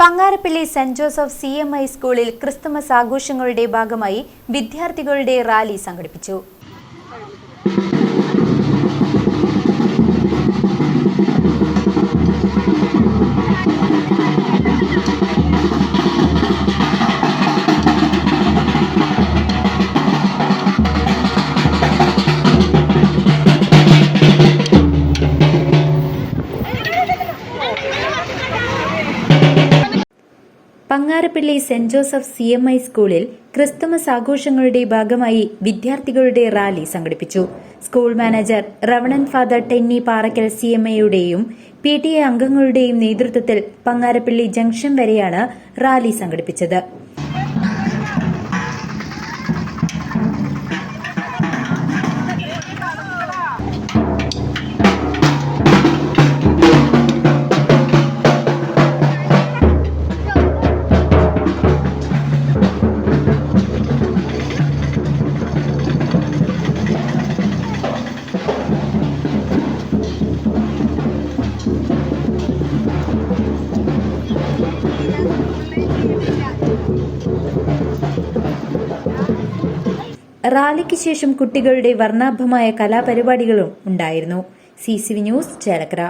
Pangarappally Saint Joseph C M I സ്കൂളിൽ Christmas ആഘോഷങ്ങളുടെ ഭാഗമായി വിദ്യാർത്ഥികളുടെ റാലി സംഘടിപ്പിച്ചു. Pangarappally Saint Joseph C M I സ്കൂളിൽ ക്രിസ്തുമസ് ആഘോഷങ്ങളുടെ ഭാഗമായി വിദ്യാർത്ഥികളുടെ റാലി സംഘടിപ്പിച്ചു. School manager Reverend Father Tenny Parackal C M ഐയുടെയും P T A അംഗങ്ങളുടെയും നേതൃത്വത്തിൽ പങ്ങാരപ്പള്ളി ജംഗ്ഷൻ വരെയാണ് റാലി സംഘടിപ്പിച്ചത്. റാലിക്ക് ശേഷം കുട്ടികളുടെ വർണാഭമായ കലാപരിപാടികളും ഉണ്ടായിരുന്നു. C C V news Chelakkara.